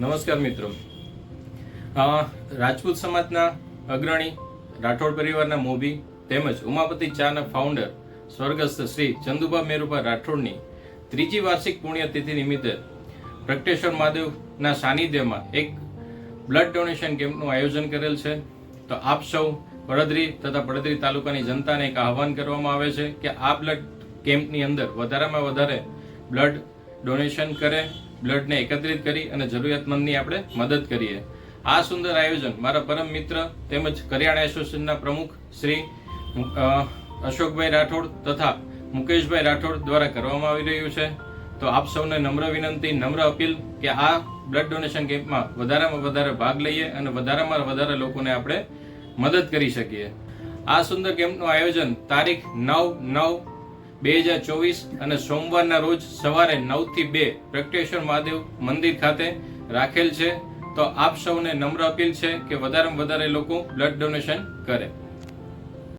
નમસ્કાર મિત્રો. રાજપૂત સમાજના અગ્રણી, રાઠોડ પરિવારના મોભી તેમજ ઉમાપતિ ચાના ફાઉન્ડર સ્વર્ગસ્થ શ્રી ચંદુબા મેરુભા રાઠોડની ત્રીજી વાર્ષિક પુણ્યતિથિ નિમિત્તે પ્રગટેશ્વર મહાદેવના સાનિધ્યમાં એક બ્લડ ડોનેશન કેમ્પનું આયોજન કરેલ છે. તો આપ સૌ પડદરી તથા પડદરી તાલુકાની જનતાને એક આહવાન કરવામાં આવે છે કે આ બ્લડ કેમ્પની અંદર વધારેમાં વધારે બ્લડ ડોનેશન કરે, બ્લડને એકત્રિત કરી અને જરૂરિયાતમંદની આપણે મદદ કરીએ. આ સુંદર આયોજન મારા પરમ મિત્ર તેમજ કરિયાણા એસોસિએશનના પ્રમુખ શ્રી અશોકભાઈ રાઠોડ તથા મુકેશભાઈ રાઠોડ દ્વારા કરવામાં આવી રહ્યું છે. તો આપ સૌને નમ્ર વિનંતી, નમ્ર અપીલ કે આ બ્લડ ડોનેશન કેમ્પમાં વધારેમાં વધારે ભાગ લઈએ અને વધારેમાં વધારે લોકોને આપણે મદદ કરી શકીએ. આ સુંદર કેમ્પનું આયોજન તારીખ નવ નવ બે હજાર ચોવીસ અને સોમવારના રોજ સવારે નવથી બે પ્રગટેશ્વર મહાદેવ મંદિર ખાતે રાખેલ છે. તો આપ સૌને નમ્ર અપીલ છે કે વધારેમાં વધારે લોકો બ્લડ ડોનેશન કરે.